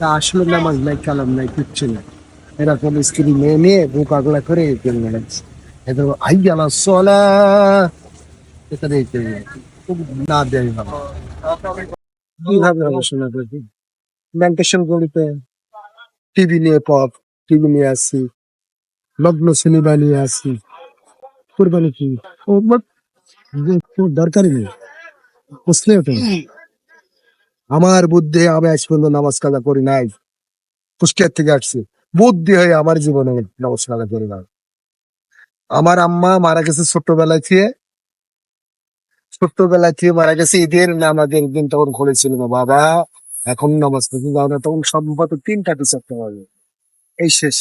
তা আসলে নামাজ নাই, কালাম নাই, কিচ্ছু নাই। এরকম স্ত্রী, মেয়ে নিয়ে বোকাগুলা করে এগিয়ে বেড়াচ্ছে এদের আই গেল এগিয়ে বেড়াচ্ছে। খুব না দেয় ভালো। কীভাবে শোনা করবি? ব্যাংকেশন গলিতে টিভি নিয়ে পপ টিভি নিয়ে আসি। লগ্ন সিনেমা নিয়ে আসি। কোরবানি কি ও দরকারই নেই। বুঝলে তো? আমার বুদ্ধি, আমি আজ পর্যন্ত নামাজ কাজা করি নাই। কুষ্টিয়ার থেকে আসছি। বুদ্ধি হয়ে আমার জীবনে নামাজ কাজা করি না আমার আম্মা মারা গেছে ছোট্টবেলায় থেকে। ছোট্টবেলায় থেকে মারা গেছে ঈদের নামাজের দিন তখন খুলেছিল না বাবা। এখন নামাজ পড়তে যাও না, তখন সম্ভবত তিনটা টু চারটে এই শেষ।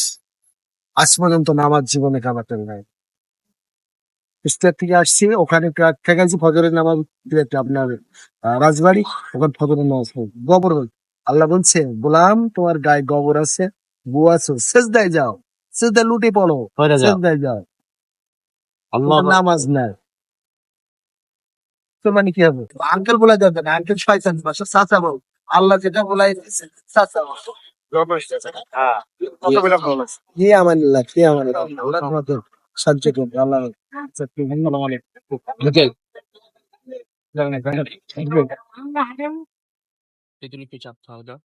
আজ পর্যন্ত নামাজ জীবনে কামাতে নাই। কুষ্টিয়ার থেকে আসছি ওখানে থেকে আসছি ফজরের নামাজ আপনার রাজবাড়ি ওখানে ফজরের নামাজ গোবর আল্লাহ বলছে গোলাম তোমার গায়ে গোবর আছে বউ আছে সেজদায় যাও। সেজদায় লুটে পড়ো। সেজদায় যাও। আল্লাহ নামাজ নাই। তো মানে কি হবে? আঙ্কেল বলা যাবে না। আঙ্কেল শয়তান বাসা চাচা বল আল্লাহ যেটা বলাই চাচা বল কি আমার আল্লাহ কি আমার আল্লাহ তোমাদের সাহায্য করবে আল্লাহ তেতুলি কি চাপ খাওয়া